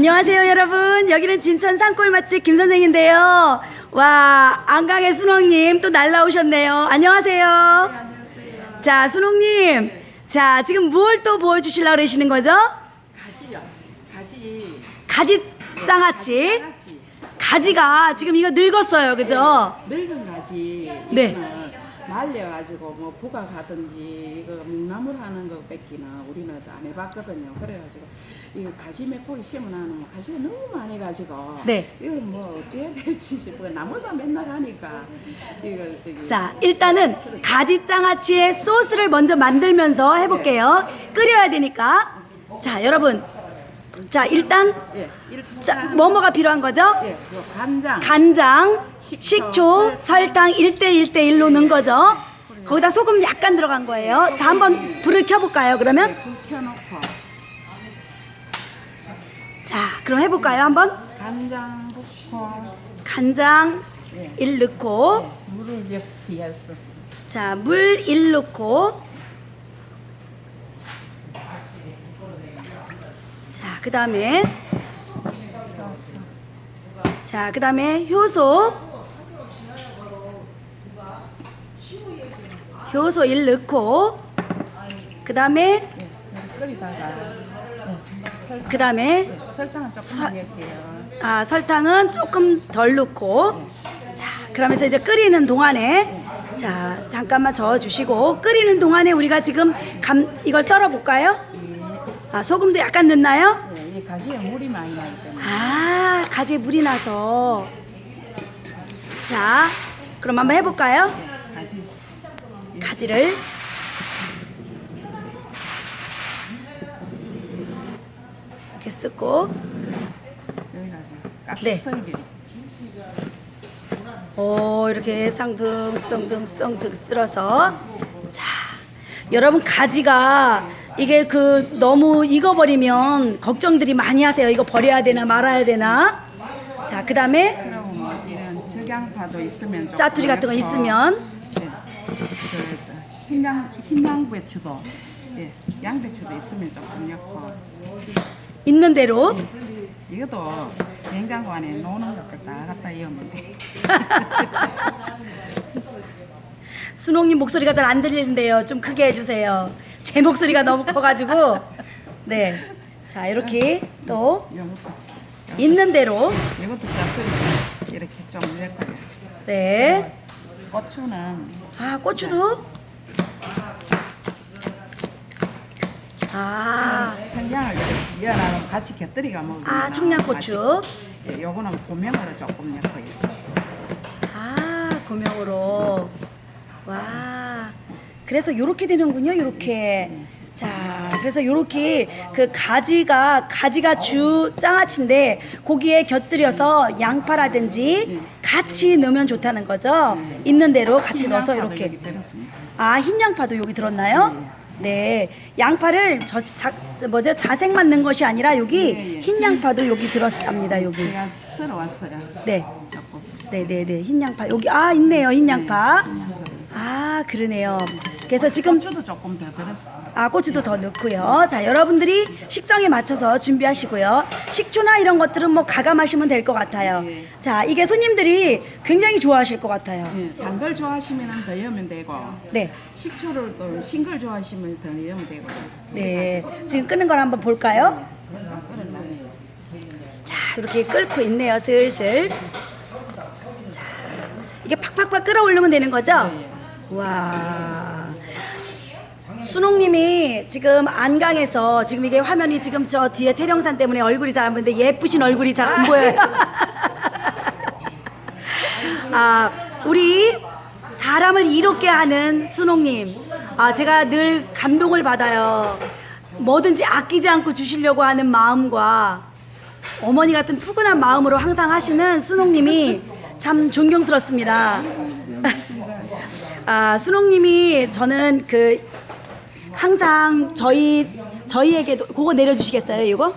안녕하세요, 여러분. 여기는 진천 산골 맛집 김 선생인데요. 와, 안강의 순옥님 또 날라오셨네요. 안녕하세요. 자, 순옥님. 자, 지금 뭘 또 보여주시려고 그러시는 거죠? 가지요. 가지. 가지 장아찌. 가지. 가지가 지금 이거 늙었어요, 그죠? 늙은 가지. 네. 말려가지고 뭐 부가 가든지 이거 묵나물 하는 거 뺏기나 우리는 안 해봤거든요. 그래가지고 이거 가지 몇 포기 심어놔는 뭐 가지가 너무 많이 가지고. 네. 이걸 뭐 어찌해야 될지 싶어. 나물만 맨날 하니까 이거 저기. 자, 일단은 가지 장아찌의 소스를 먼저 만들면서 해볼게요. 끓여야 되니까. 자, 여러분. 자, 일단 예. 일단 자, 뭐뭐가 필요한 거죠? 예. 요 간장. 간장, 식초, 식초, 설탕 1대 1 대 1로 넣은 거죠. 거기다 소금 약간 들어간 거예요. 자, 한번 불을 켜볼까요, 그러면? 불 켜놓고 자, 그럼 해볼까요, 한번? 간장 붓고 간장 예. 1 넣고, 물을 몇 비해서. 자, 물 1 넣고, 자, 그 다음에, 자, 그 다음에 효소, 효소 1 넣고, 그 다음에, 그 다음에. 아, 설탕은 조금 덜 넣고, 자, 그러면서 이제 끓이는 동안에, 자, 잠깐만 저어주시고, 끓이는 동안에 우리가 지금 감, 이걸 썰어볼까요? 아, 소금도 약간 넣나요? 가지에 물이 많이 나기 때문에 아, 가지에 물이 나서. 자, 그럼 한번 해볼까요? 가지 가지를. 이렇게 쓰고, 여기 가지 네. 오, 이렇게 쌍둥, 쌍둥, 쌍둥 쓸어서. 자, 여러분, 가지가 이게 그 너무 익어버리면 걱정들이 많이 하세요. 이거 버려야 되나 말아야 되나. 자, 그 다음에 그리고 뭐 이런 적양파도 있으면 짜투리 같은 거 있으면 예, 그 흰양 흰양 배추도 예, 양배추도 있으면 조금 넣고 있는 대로. 이것도 냉장고 안에 놓는 것들 다 갖다 이으면 돼. 순옥님 목소리가 잘 안 들리는데요. 좀 크게 해주세요. 제 목소리가 너무 커가지고. 네. 자, 이렇게 또 있는 대로. 이것도 이렇게 좀. 네. 고추는 아, 고추도. 아. 청양을 이렇게 이어나면 같이 곁들이가 먹으면 아, 청양고추. 예, 요거는 고명으로 조금 넣고요. 아, 고명으로. 와. 그래서 요렇게 되는군요, 요렇게. 자, 그래서 요렇게 그 가지가 가지가 주 장아찌인데 고기에 곁들여서 양파라든지 같이 넣으면 좋다는 거죠. 있는 대로 같이 넣어서 이렇게. 아, 흰 양파도 여기 들었나요? 네. 양파를 저, 자, 저 뭐죠? 자색만 넣은 것이 아니라 여기 예, 예. 흰 양파도 여기 들었답니다, 여기. 제가 썰어왔어요. 네. 조금. 네 네 네 흰 양파 여기 아 있네요 흰 양파 흰 양파도. 아 그러네요 그래서 지금 고추도 조금 더 들었어요. 아 고추도 더 넣고요 자 여러분들이 식성에 맞춰서 준비하시고요 식초나 이런 것들은 뭐 가감하시면 될 것 같아요 네. 자 이게 손님들이 굉장히 좋아하실 것 같아요 예, 단걸 좋아하시면 더 넣으면 되고 네 식초를 또 싱글 좋아하시면 더 넣으면 되고. 네. 지금 끄는 걸 한번 볼까요? 끓을라면 자, 이렇게 끓고 있네요, 슬슬. 자, 이게 팍팍팍 끓어올리면 되는 거죠? 와. 순옥님이 지금 안강에서 지금 이게 화면이 지금 저 뒤에 태령산 때문에 얼굴이 잘 안 보이는데 예쁘신 얼굴이 잘 안 보여요. 아, 우리 사람을 이롭게 하는 순옥님. 아, 제가 늘 감동을 받아요. 뭐든지 아끼지 않고 주시려고 하는 마음과 어머니 같은 푸근한 마음으로 항상 하시는 순옥님이 참 존경스럽습니다. 아, 순옥님이 저는 그 항상 저희 저희에게도 그거 내려주시겠어요, 이거?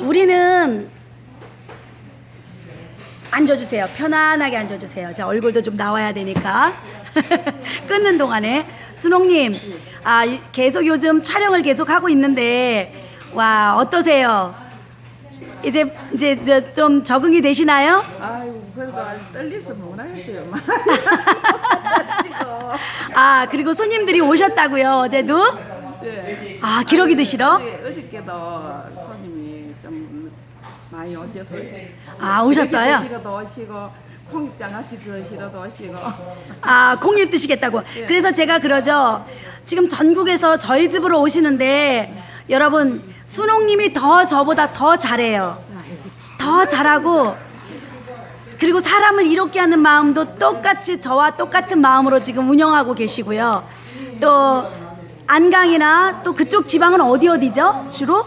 우리는 앉아주세요. 편안하게 앉아주세요. 자 얼굴도 좀 나와야 되니까 끊는 동안에 순옥님, 아 이- 계속 요즘 촬영을 계속 하고 있는데 와 어떠세요? 이제 이제 저 좀 적응이 되시나요? 아유 그래도 아주 떨려서 못 하겠어요. 지금. 아 그리고 손님들이 오셨다고요 어제도? 예. 아 기러기 드시러? 어제, 어저께도 손님이 좀 많이 오셨어요. 아 오셨어요? 드시러도 오시고 콩잎장아찌 드시러도 오시고. 아 콩잎 드시겠다고. 그래서 제가 그러죠. 지금 전국에서 저희 집으로 오시는데 여러분 순옥님이 더 저보다 더 잘해요. 더 잘하고 그리고 사람을 이롭게 하는 마음도 똑같이 저와 똑같은 마음으로 지금 운영하고 계시고요. 또 안강이나 또 그쪽 지방은 어디 어디죠? 주로?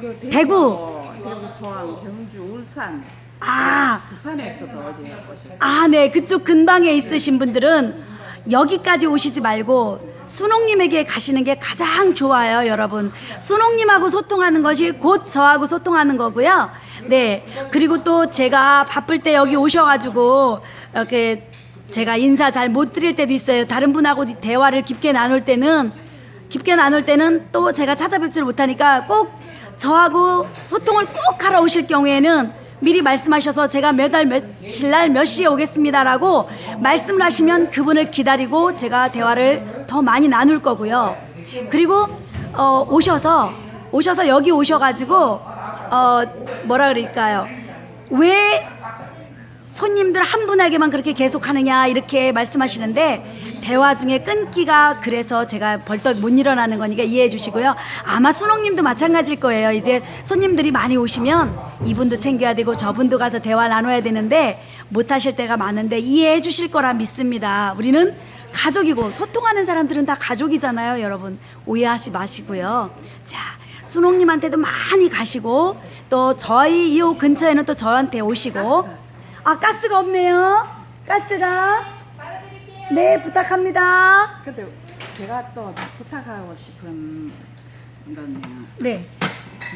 그 대구. 대구, 포항, 경주, 울산, 아, 부산에서도 어제 오셨어요. 아, 네. 그쪽 근방에 있으신 분들은 여기까지 오시지 말고 순옥님에게 가시는 게 가장 좋아요, 여러분. 순옥님하고 소통하는 것이 곧 저하고 소통하는 거고요. 네. 그리고 또 제가 바쁠 때 여기 오셔가지고 이렇게 제가 인사 잘 못 드릴 때도 있어요. 다른 분하고 대화를 깊게 나눌 때는 깊게 나눌 때는 또 제가 찾아뵙지를 못하니까 꼭 저하고 소통을 꼭 하러 오실 경우에는 미리 말씀하셔서 제가 몇 달 며칠 날 몇 시에 오겠습니다라고 말씀을 하시면 그분을 기다리고 제가 대화를 더 많이 나눌 거고요. 그리고 어, 오셔서 오셔서 여기 오셔가지고 어, 뭐라 그럴까요? 왜 손님들 한 분에게만 그렇게 계속 하느냐 이렇게 말씀하시는데 대화 중에 끊기가 그래서 제가 벌떡 못 일어나는 거니까 이해해 주시고요. 아마 순옥님도 마찬가지일 거예요. 이제 손님들이 많이 오시면 이분도 챙겨야 되고 저분도 가서 대화 나눠야 되는데 못 하실 때가 많은데 이해해 주실 거라 믿습니다. 우리는 가족이고 소통하는 사람들은 다 가족이잖아요, 여러분. 오해하지 마시고요. 자, 순옥님한테도 많이 가시고 또 저희 이 근처에는 또 저한테 오시고 아 가스가 없네요. 가스가 네 부탁합니다. 근데 제가 또 부탁하고 싶은 건요. 네.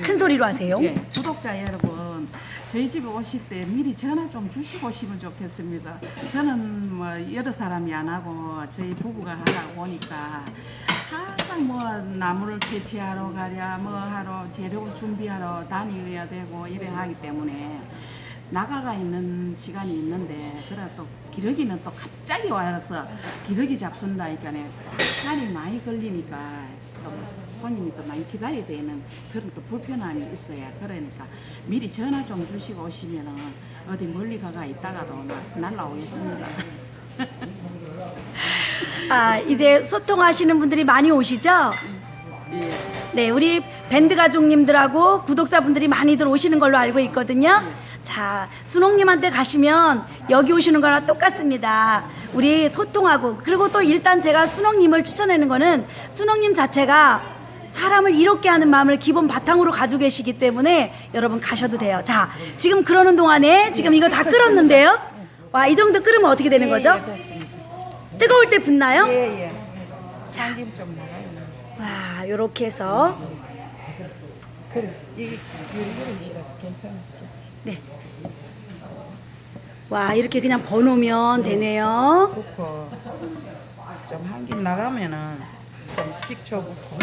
큰 소리로 하세요. 예, 구독자 여러분, 저희 집에 오실 때 미리 전화 좀 주시고 오시면 좋겠습니다. 저는 뭐 여러 사람이 안 하고 저희 부부가 하다 보니까 항상 뭐 나무를 캐치하러 가랴, 뭐 하러 재료 준비하러 다녀야 되고 이래 하기 때문에 나가가 있는 시간이 있는데 그래 또 기러기는 또 갑자기 와서 기러기 잡순다니까 시간이 많이 걸리니까 좀 손님이 또 많이 기다려야 되는 그런 또 불편함이 있어요. 그러니까 미리 전화 좀 주시고 오시면은 어디 멀리 가가 있다가도 나- 날라오겠습니다. 아 이제 소통하시는 분들이 많이 오시죠? 예. 네, 우리 밴드 가족님들하고 구독자분들이 많이들 오시는 걸로 알고 있거든요. 자, 순옥님한테 가시면 여기 오시는 거랑 똑같습니다. 우리 소통하고 그리고 또 일단 제가 순옥님을 추천하는 거는 순옥님 자체가 사람을 이롭게 하는 마음을 기본 바탕으로 가지고 계시기 때문에 여러분 가셔도 돼요. 자, 지금 그러는 동안에 지금 이거 다 끓었는데요. 와, 이 정도 끓으면 어떻게 되는 거죠? 뜨거울 때 붓나요? 예, 예. 좀 나가요. 와, 요렇게 해서 그래, 이게 유리그릇이라서 괜찮아. 네. 와 이렇게 그냥 버놓으면 되네요. 붓고 좀 한김 나가면은 좀 식초 붓고.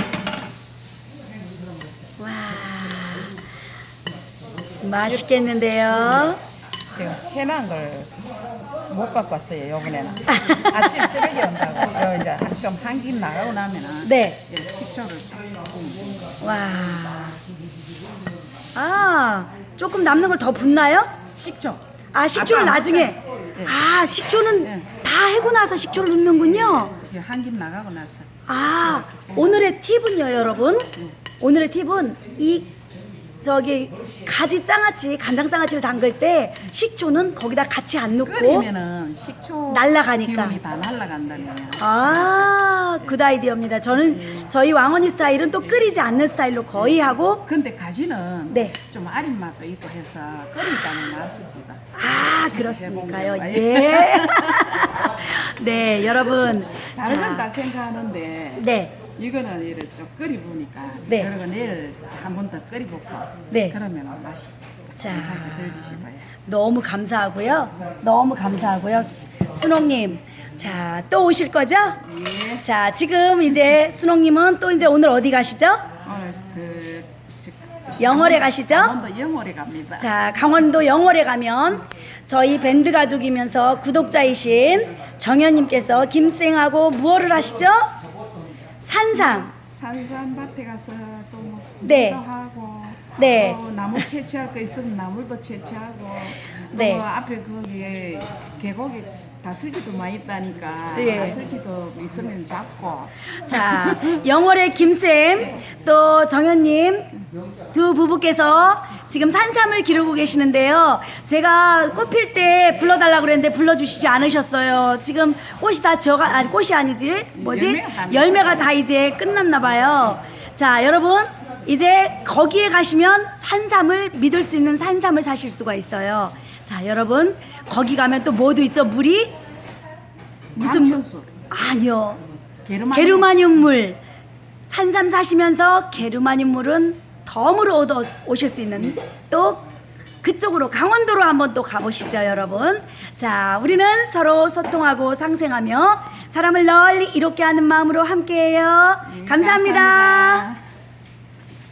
와 맛있겠는데요. 제가 해난 걸못 갖고 왔어요, 요번에는. 아침 새벽에 온다고. 요 이제 좀 한김 나가고 나면은. 네. 이제 식초를 좀 와. 아 조금 남는 걸 더 붓나요? 식초. 아 식초를 나중에. 네. 아 식초는 네. 다 해고 나서 식초를 넣는군요. 이제 한김 나가고 나서. 아 오늘의 팁은요 여러분 오늘의 팁은 이 저기 가지 장아찌 간장 장아찌를 담글 때 식초는 거기다 같이 안 넣고 끓이면은 식초 날라가니까. 기운이 다 날라간다면. 아, 굿 아이디어입니다. 저는 저희 왕언니 스타일은 또 끓이지 않는 스타일로 거의 하고 근데 가지는 네. 좀 아린 맛도 있고 해서 끓이다는 맛입니다. 아, 그렇습니까요? 예. 네, 여러분. 다른 건다 자, 생각하는데 네. 이거는 이를 좀 끓여 보니까 네. 그리고 내일 한 번 더 끓여 볼고 네. 그러면 맛이 자. 괜찮게 들리실 거예요. 너무 감사하고요. 너무 감사하고요. 수- 순옥님, 자, 또 오실 거죠? 예. 자, 지금 이제 순옥님은 또 이제 오늘 어디 가시죠? 오늘 그 저- 영월에 가시죠? 강원도 영월에 갑니다. 자, 강원도 영월에 가면 저희 밴드 가족이면서 구독자이신 정현님께서 김생하고 무엇을 하시죠? 산삼. 산산밭에 가서 또뭐 네. 하고 네. 또 나무 채취할 거 있으면 나물도 채취하고 또 네. 뭐 앞에 거기에 계곡에 다슬기도 많이 있다니까 네. 다슬기도 있으면 잡고 자, 영월의 김쌤, 또 정현님 두 부부께서 지금 산삼을 기르고 계시는데요. 제가 꽃 필 때 불러달라고 그랬는데 불러주시지 않으셨어요. 지금 꽃이 다 져가, 아니, 꽃이 아니지? 뭐지? 열매가 다 열매가 다 이제 끝났나 봐요. 자, 여러분. 이제 거기에 가시면 산삼을 믿을 수 있는 산삼을 사실 수가 있어요. 자, 여러분. 거기 가면 또 뭐도 있죠? 물이? 무슨 물? 아니요. 게르마늄 게르마늄 물 산삼 사시면서 게르마늄 물은 덤으로 얻어 오실 수 있는 또 그쪽으로 강원도로 한번 또 가보시죠 여러분 자 우리는 서로 소통하고 상생하며 사람을 널리 이롭게 하는 마음으로 함께해요 네, 감사합니다. 감사합니다.